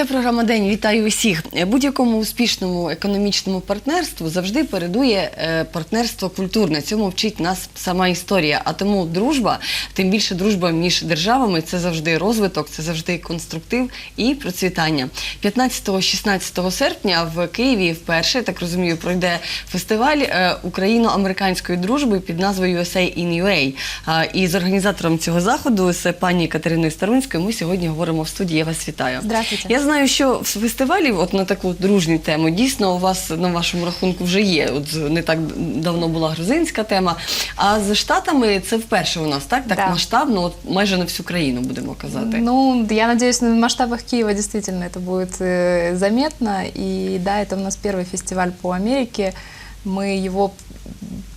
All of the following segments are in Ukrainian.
Це програма День. Вітаю усіх. Будь-якому успішному економічному партнерству завжди передує е, партнерство культурне. Цьому вчить нас сама історія. А тому дружба, тим більше дружба між державами, це завжди розвиток, це завжди конструктив і процвітання. 15-16 серпня в Києві вперше так розумію пройде фестиваль е, україно-американської дружби під назвою USA in UA. І з організатором цього заходу з пані Катериною Старунською ми сьогодні говоримо в студії. Я вас вітаю. Здравствуйте. Я знаю, що в фестивалі, от на таку дружню тему, дійсно у вас на вашому рахунку вже є. От з- не так давно була грузинська тема. А з штатами це вперше у нас, так? Так Да. масштабно, от майже на всю країну будемо казати. Ну, я надеюсь, на масштабах Киева действительно это будет э, заметно. И да, это у нас первый фестиваль по Америке. Мы его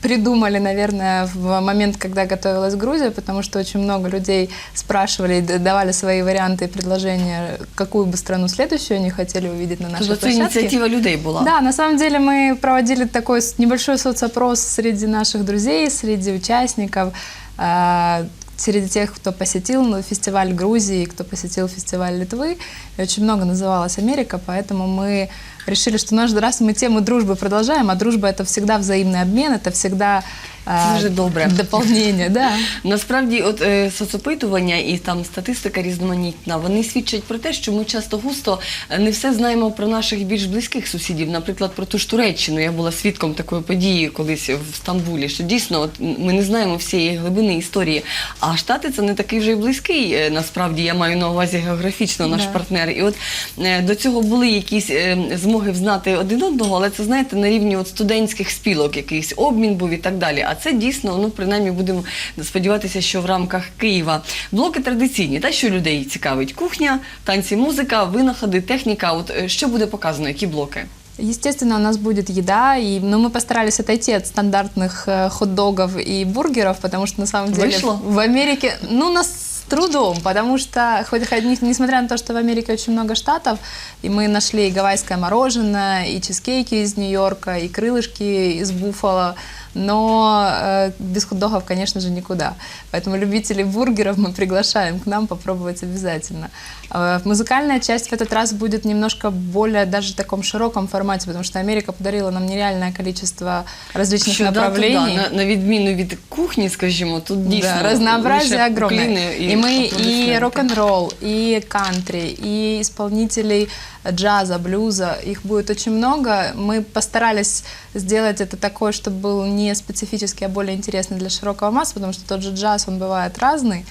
придумали, наверное, в момент, когда готовилась Грузия, потому что очень много людей спрашивали, д- давали свои варианты и предложения, какую бы страну следующую они хотели увидеть на нашей Тобто це площадке. ініціатива людей була. Да, на самом деле мы проводили такой с- небольшой соцопрос среди наших друзей, среди участников, э, среди тех, кто посетил ну, фестиваль Грузии, кто посетил фестиваль Литвы. И очень много называлась Америка, поэтому мы решили, что наш раз мы тему дружбы продолжаем, а дружба это всегда взаимный обмен, это всегда э, дуже добре. дополнение, да. Насправді, от е, соцопитування і там статистика різноманітна, вони свідчать про те, що ми часто густо е, не все знаємо про наших більш близьких сусідів. Наприклад, про ту ж Туреччину. Я була свідком такої події колись в Стамбулі, що дійсно от, ми не знаємо всієї глибини історії. А Штати це не такий вже й близький. е, Насправді я маю на увазі географічно наш Да. партнер. І от е, до цього були якісь е, змоги взнати один одного, але це знаєте на рівні от студентських спілок, якийсь обмін був і так далі. А це дійсно, ну принаймні будемо сподіватися, що в рамках Києва блоки традиційні, та що людей цікавить кухня, танці, музика, винаходи, техніка. От е, що буде показано, які блоки? Естественно, у нас будет еда, и, но мы постарались отойти от стандартных э, хот-догов и бургеров, потому что на самом деле Вышло? в Америке, ну, нас с трудом, потому что, хоть, хоть не- несмотря на то, что в Америке очень много штатов, и мы нашли и гавайское мороженое, и чизкейки из Нью-Йорка, и крылышки из Буффало, но э, без хот-догов, конечно же, никуда. Поэтому любителей бургеров мы приглашаем к нам попробовать обязательно. Э, Музыкальная часть в этот раз будет немножко более даже в таком широком формате, потому что Америка подарила нам нереальное количество различных Що да, то направлений. да, на, на відміну від кухні, скажімо, тут дійсно Да, разнообразие лише огромное. покліни И, мы и аплодисменти. рок-н-ролл, и кантри, и исполнителей джаза, блюза. Их будет очень много. Мы постарались сделать это такое, чтобы был не специфический, а более интересный для широкого массы, потому что тот же джаз, он бывает разный.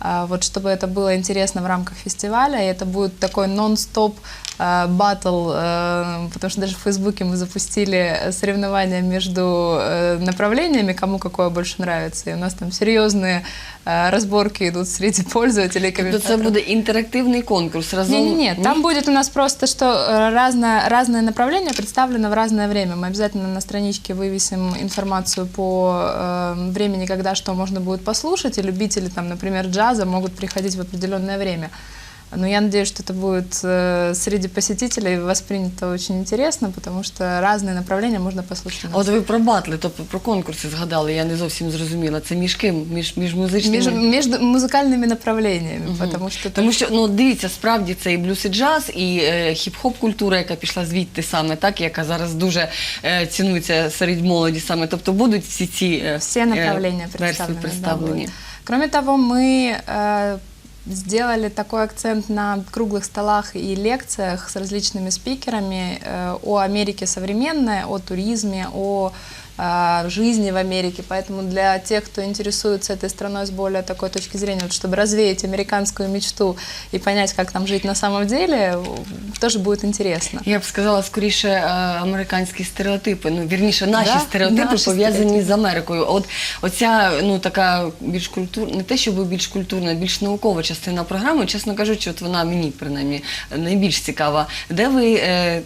А, Вот чтобы это было интересно в рамках фестиваля, и это будет такой нон-стоп э, батл, э, потому что даже в Фейсбуке мы запустили соревнования между э, направлениями, кому какое больше нравится, и у нас там серьезные э, разборки идут среди пользователей, Тобто це комментаторов. буде інтерактивний конкурс разом. Не-не-не, там будет у нас просто, что разное, разное направление представлено в разное время. Мы обязательно на страничке вывесим информацию по э, времени, когда что можно будет послушать, и любители, там, например, джаза могут приходить в определенное время. Но я надеюсь, что это будет э, среди посетителей воспринято очень интересно, потому что разные направления можно послушать. у А нас. От ви про батли, тобто про конкурси згадали, я не зовсім зрозуміла. Це між ким? Між, між музичними? Между, между музыкальными направлениями, потому что это Тому що ну дивіться, справді це і блюз, і джаз, і е, хіп-хоп культура, яка пішла звідти саме, так яка зараз дуже е, цінується серед молоді, саме. Тобто будуть всі ці е, Все е, направления версії представлены. да, представлені. будут. Кроме того, мы э, сделали такой акцент на круглых столах и лекциях с различными спикерами э, о Америке современной, о туризме, о э, жизни в Америке. Поэтому для тех, кто интересуется этой страной с более такой точки зрения, вот чтобы развеять американскую мечту и понять, как там жить на самом деле, в- тоже будет интересно. Я б сказала скоріше е, американські стереотипи. Ну вірніше, наші Да, стереотипи наші пов'язані стереотипи. з Америкою. От оця ну така більш культурна, не те, щоб більш культурна, більш наукова частина програми. Чесно кажучи, от вона мені принаймні найбільш цікава. Де ви е,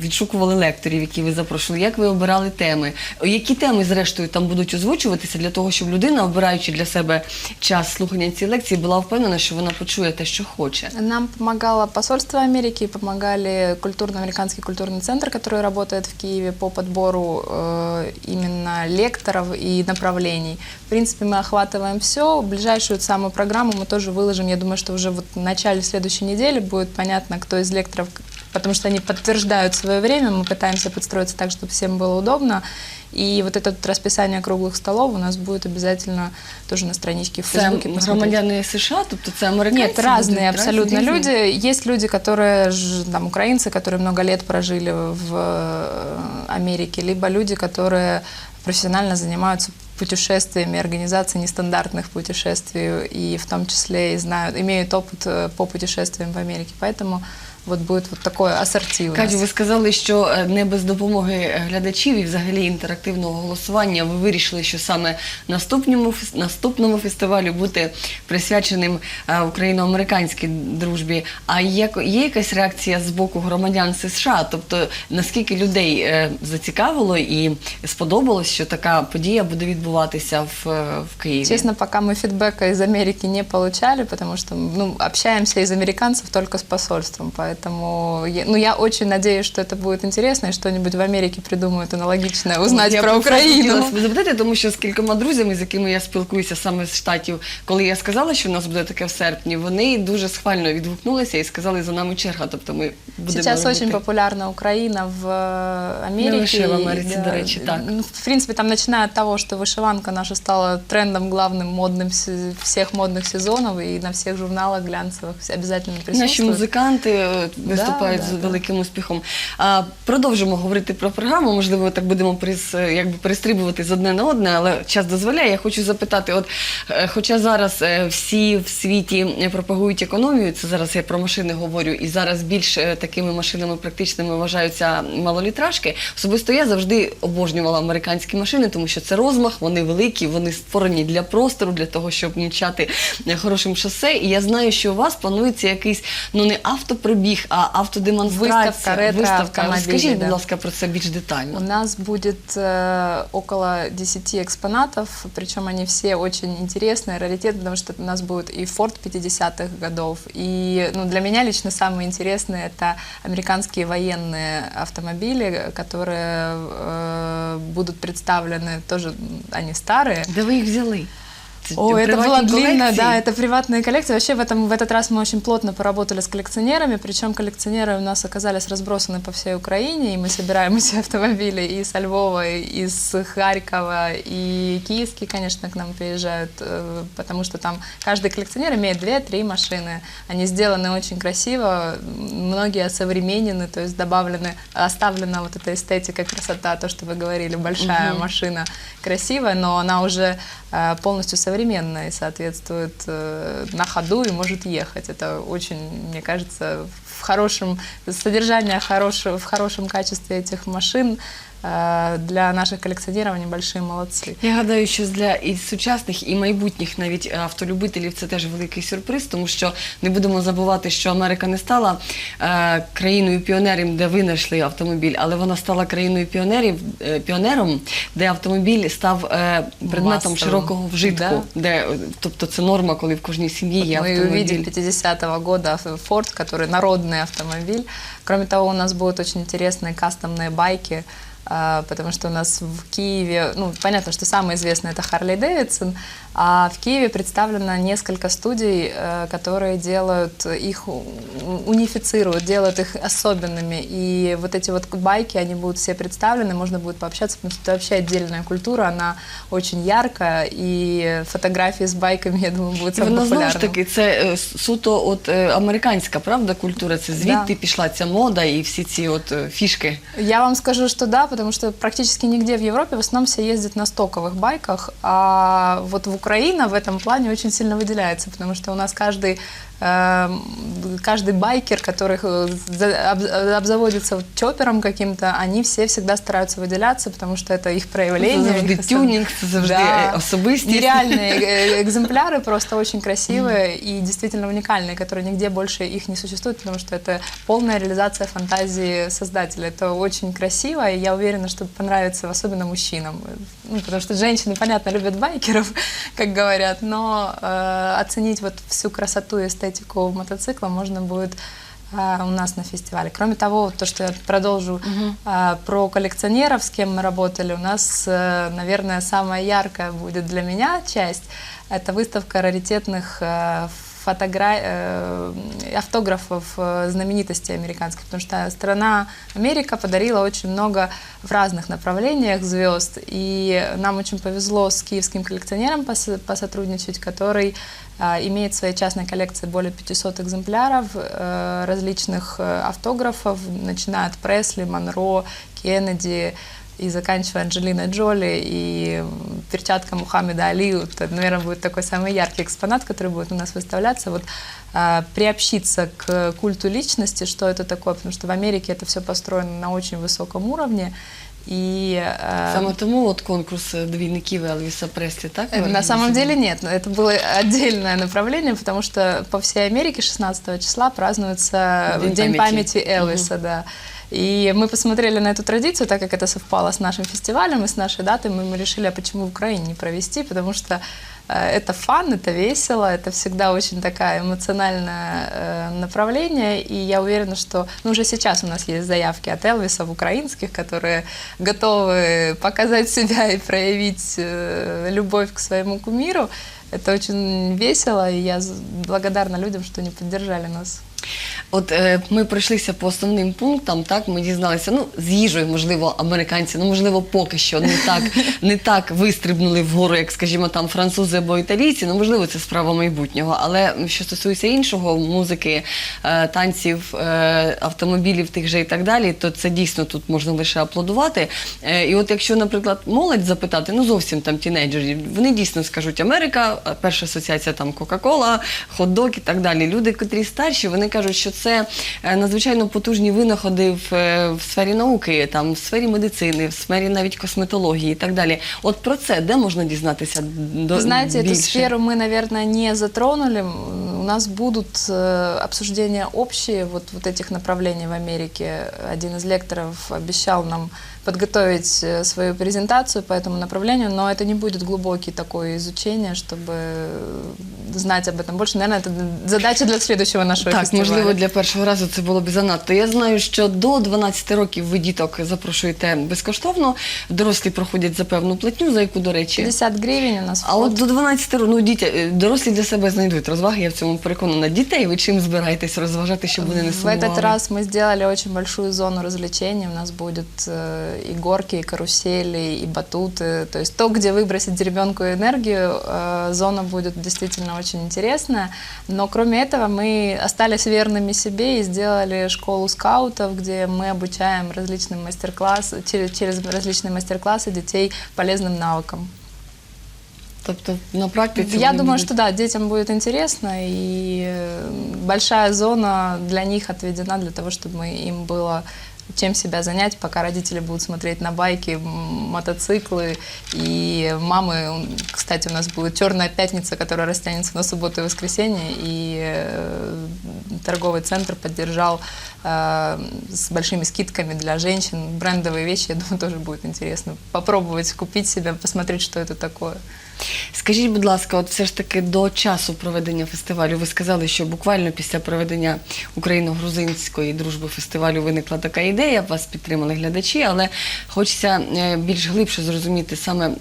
відшукували лекторів, які ви запрошували? Як ви обирали теми? Які теми, зрештою, там будуть озвучуватися для того, щоб людина, обираючи для себе час слухання цієї лекції, була впевнена, що вона почує те, що хоче. Нам помогало посольство Америки, помогали культурно-американский культурный центр, который работает в Киеве по подбору э, именно лекторов и направлений. В принципе, мы охватываем все. Ближайшую самую программу мы тоже выложим. Я думаю, что уже вот в начале следующей недели будет понятно, кто из лекторов, потому что они подтверждают свое время. Мы пытаемся подстроиться так, чтобы всем было удобно. И вот это вот расписание круглых столов у нас будет обязательно тоже на страничке в Це Фейсбуке. посмотреть. громадяни США, тобто це американці? Нет, разные будуть, абсолютно різні? люди. Есть люди, которые, ж- там, украинцы, которые много лет прожили в э, Америке, либо люди, которые профессионально занимаются путешествиями, организацией нестандартных путешествий, и в том числе и знают, имеют опыт э, по путешествиям в Америке. Поэтому вот будет вот такой ассортив. у нас. Катю, ви сказали, що е, не без допомоги глядачів і взагалі інтерактивного голосування ви вирішили, що саме наступному фес- наступному фестивалю бути присвяченим е, україно-американській дружбі. А як є якась реакція з боку громадян США? Тобто наскільки людей е, зацікавило і сподобалось, що така подія буде відбуватися в, е, в Києві? Честно, пока мы фидбэка из Америки не получали, потому что ну, общаемся из американцев только с посольством. Поэтому я, ну, я очень надеюсь, что это будет интересно, и что-нибудь в Америке придумают аналогичное, узнать Я про це хотіла Украину. себе запитати, тому що з кількома друзями, з якими я спілкуюся саме з штатів, коли я сказала, що в нас буде таке в серпні, вони дуже схвально відгукнулися і сказали, за нами черга. Тобто ми будемо Сейчас робити. очень популярна Украина в э, Америке. Не лише в и, Америці, до речі, так. ну, В принципе, там начиная от того, что вышиванка наша стала трендом главным модным се- всех модных сезонов, и на всех журналах глянцевых обязательно Наші присутствует. музиканти е, виступають да, з да. великим успіхом. А, продовжимо говорити про програму. Можливо, так будемо перес, е, якби перестрибувати з одне на одне, але час дозволяє. Я хочу запитати: от, е, хоча зараз е, всі в світі пропагують економію, це зараз я про машини говорю, і зараз більш е, такими машинами практичними вважаються малолітражки. Особисто я завжди обожнювала американські машини, тому що це розмах, вони великі, вони створені для простору, для того, щоб мчати хорошим шосе. І я знаю, що у вас планується якийсь ну не автопробіг, а автодемонстрація. Виставка ретро-автомобілів, Розкажіть, будь да. ласка, про це більш У детально. нас будет э, около 10 экспонатов, причем они все очень интересные, раритет, потому что у нас будет и Ford 50-х годов, и ну, для меня лично самые интересные это американские военные автомобили, которые э, будут представлены тоже, м, они старые, Де ви їх взяли? Це О, это приватні была длинная, колекції? да, это приватная коллекция. Вообще в, этом, в этот раз мы очень плотно поработали с коллекционерами, причем коллекционеры у нас оказались разбросаны по всей Украине, и мы собираем эти автомобили и со Львова, и из Харькова, и киевские, конечно, к нам приезжают, э, потому что там каждый коллекционер имеет 2-3 машины. Они сделаны очень красиво, м, многие осовременены, то есть добавлены, оставлена вот эта эстетика, красота, то, что вы говорили, большая Мгм. машина красивая, но она уже э, полностью современная и соответствует э, на ходу и может ехать. Это очень, мне кажется, в хорошем содержание хорошего, в хорошем качестве этих машин э, для наших коллекционеров они большие молодцы. Я гадаю, що для і сучасних, і майбутніх навіть автолюбителів це теж великий сюрприз, тому що не будемо забувати, що Америка не стала е, країною піонерів, де винайшли автомобіль, але вона стала країною піонерів, е, піонером, де автомобіль став е, предметом Масовим. широкого вжитку, Да. де е, тобто це норма, коли в кожній сім'ї є Вот мы автомобіль. увидим 50-го года Ford, который народный автомобиль. Кроме того, у нас будут очень интересные кастомные байки, а, потому что у нас в Киеве, ну, понятно, что самое известное это Харли Дэвидсон, а в Киеве представлено несколько студий, э, которые делают их, у- унифицируют, делают их особенными. И вот эти вот байки, они будут все представлены, можно будет пообщаться, потому что это вообще отдельная культура, она очень яркая, и фотографии с байками, я думаю, будут І самым вона знову ж популярным. таки це е, суто от е, американська правда культура. Це звідти Да. пішла ця мода і всі ці от е, фішки. Я вам скажу, что да, потому что практически нигде в Европе в основном все ездят на стоковых байках, а вот в Украина в этом плане очень сильно выделяется, потому что у нас каждый э, каждый байкер, который э, за- об- обзаводится чопером каким-то, они все всегда стараются выделяться, потому что это их проявление. Це завжди их особ- тюнінг, це завжди Да. е, особистість. Нереальные э, экземпляры, просто очень красивые и действительно уникальные, которые нигде больше их не существует, потому что это полная реализация фантазии создателя. Это очень красиво, и я уверена, что понравится особенно мужчинам. Ну, потому что женщины, понятно, любят байкеров, как говорят, но э, оценить вот всю красоту и эстетику мотоцикла можно будет а, у нас на фестивале. Кроме того, вот то, что я продолжу а, про коллекционеров, с кем мы работали, у нас, э, наверное, самая яркая будет для меня часть. Это выставка раритетных э, фотогра- э, автографов э, знаменитостей американских, потому что страна Америка подарила очень много в разных направлениях звезд, и нам очень повезло с киевским коллекционером пос- посотрудничать, который а, имеет в своей частной коллекции более 500 экземпляров э, различных э, автографов, начиная от Пресли, Монро, Кеннеди и заканчивая Анджелиной Джоли и м, перчатка Мухаммеда Али. Вот, это, наверное, будет такой самый яркий экспонат, который будет у нас выставляться. Вот а, приобщиться к культу личности, что это такое, потому что в Америке это все построено на очень высоком уровне. И э, Саме тому от конкурс е, двійників Елвіса Преслі, так? ви Э, На самом організували? деле нет, но это было отдельное направление, потому что по всей Америке 16 числа празднуется День День, памяти. памяти, Элвиса, да. И мы посмотрели на эту традицию, так как это совпало с нашим фестивалем и с нашей датой, мы, мы решили, а почему в Украине не провести, потому что э, это фан, это весело, это всегда очень такое эмоциональное э, направление, и я уверена, что ну, уже сейчас у нас есть заявки от Элвисов украинских, которые готовы показать себя и проявить э, любовь к своему кумиру. Это очень весело, и я благодарна людям, что они поддержали нас. От е, ми пройшлися по основним пунктам, так ми дізналися. Ну з їжею, можливо, американці, ну можливо, поки що не так не так вистрибнули вгору, як скажімо, там французи або італійці. Ну можливо, це справа майбутнього. Але що стосується іншого, музики, е, танців, е, автомобілів тих же і так далі, то це дійсно тут можна лише аплодувати. Е, і от якщо, наприклад, молодь запитати, ну зовсім там тінейджерів, вони дійсно скажуть Америка, перша асоціація там Кока-Кола, хот-дог і так далі. Люди, котрі старші, вони кажуть, що це е, надзвичайно потужні винаходи в, е, в сфері науки, там в сфері медицини, в сфері навіть косметології і так далі. От про це де можна дізнатися до Вы знаете, більше? эту сферу мы, наверное, не затронули. М, У нас будут э, обсуждения общие вот, вот этих направлений в Америке. Один из лекторов обещал нам подготовить э, свою презентацию по этому направлению, но это не будет глубокий такое изучение, чтобы э, знать об этом больше. Наверное, это задача для следующего нашего Так, фестиваля. можливо, для першого разу це було б занадто. Я знаю, що до 12 років ви діток запрошуєте безкоштовно. Дорослі проходять за певну платню, за яку, до речі. 50 гривен у нас А от до 12 років, ну дітя, е, дорослі для себе знайдуть розваги, я в цьому переконана. Дітей ви чим збираєтесь розважати, щоб вони не В сумували? этот раз мы сделали очень большую зону развлечений. У нас будет э, и горки, и карусели, и батуты. То есть то, где выбросить ребенку энергию, э, зона будет действительно очень интересная. Но кроме этого мы остались верными себе и сделали школу скаутов, где мы обучаем различным мастер-классам, через, через различные мастер-классы детей полезным навыкам. Тобто на практиці Я думаю, будуть- что да, детям будет интересно, и э, большая зона для них отведена для того, чтобы им было чем себя занять, пока родители будут смотреть на байки, м, мотоциклы. И мамы, м, кстати, у нас будет черная пятница, которая растянется на субботу и воскресенье, и э, торговый центр поддержал э, с большими скидками для женщин брендовые вещи. Я думаю, тоже будет интересно попробовать купить себе, посмотреть, что это такое. Скажіть, будь ласка, от все ж таки до часу проведення фестивалю ви сказали, що буквально після проведення україно-грузинської дружби фестивалю виникла така ідея, вас підтримали глядачі, але хочеться е, більш глибше зрозуміти саме.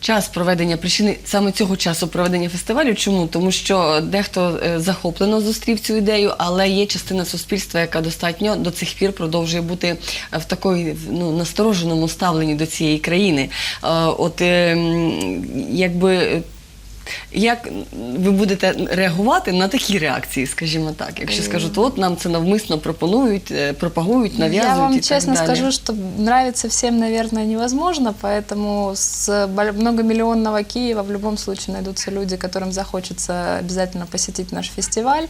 Час проведення причини саме цього часу проведення фестивалю. Чому? Тому що дехто е, захоплено зустрів цю ідею, але є частина суспільства, яка достатньо до цих пір продовжує бути е, в такої ну настороженому ставленні до цієї країни. Е, От е, якби. Як ви будете реагувати на такі реакції, скажімо так? Якщо скажуть, от нам це навмисно пропонують, е, пропагують, нав'язують Я вам і честно скажу, что нравится всем, наверное, невозможно, поэтому с многомиллионного Киева в любом случае найдутся люди, которым захочется обязательно посетить наш фестиваль.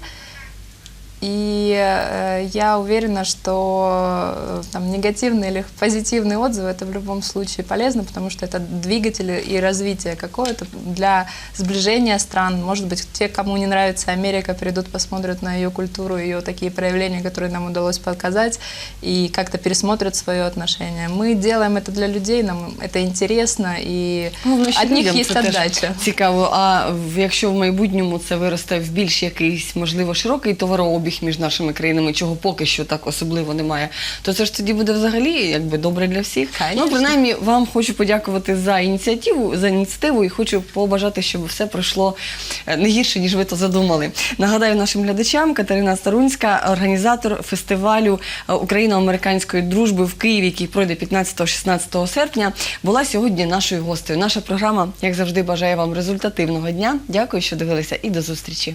И э, я уверена, что э, там, негативные или позитивные отзывы это в любом случае полезно, потому что это двигатель и развитие какое-то для сближения стран. Может быть, те, кому не нравится Америка, придут, посмотрят на ее культуру, ее такие проявления, которые нам удалось показать, и как-то пересмотрят свое отношение. Мы делаем это для людей, нам это интересно, и Головне, що от них людям есть це теж отдача. Цікаво. А в- якщо в майбутньому це виросте в більш якийсь, можливо, широкий товарообіг Між нашими країнами, чого поки що так особливо немає, то це ж тоді буде взагалі якби добре для всіх. Конечно. Ну, принаймні, вам хочу подякувати за ініціативу, за ініціативу і хочу побажати, щоб все пройшло е, не гірше, ніж ви то задумали. Нагадаю нашим глядачам, Катерина Старунська, організатор фестивалю е, україно-американської дружби в Києві, який пройде 15-16 серпня, була сьогодні нашою гостею. Наша програма, як завжди, бажає вам результативного дня. Дякую, що дивилися, і до зустрічі.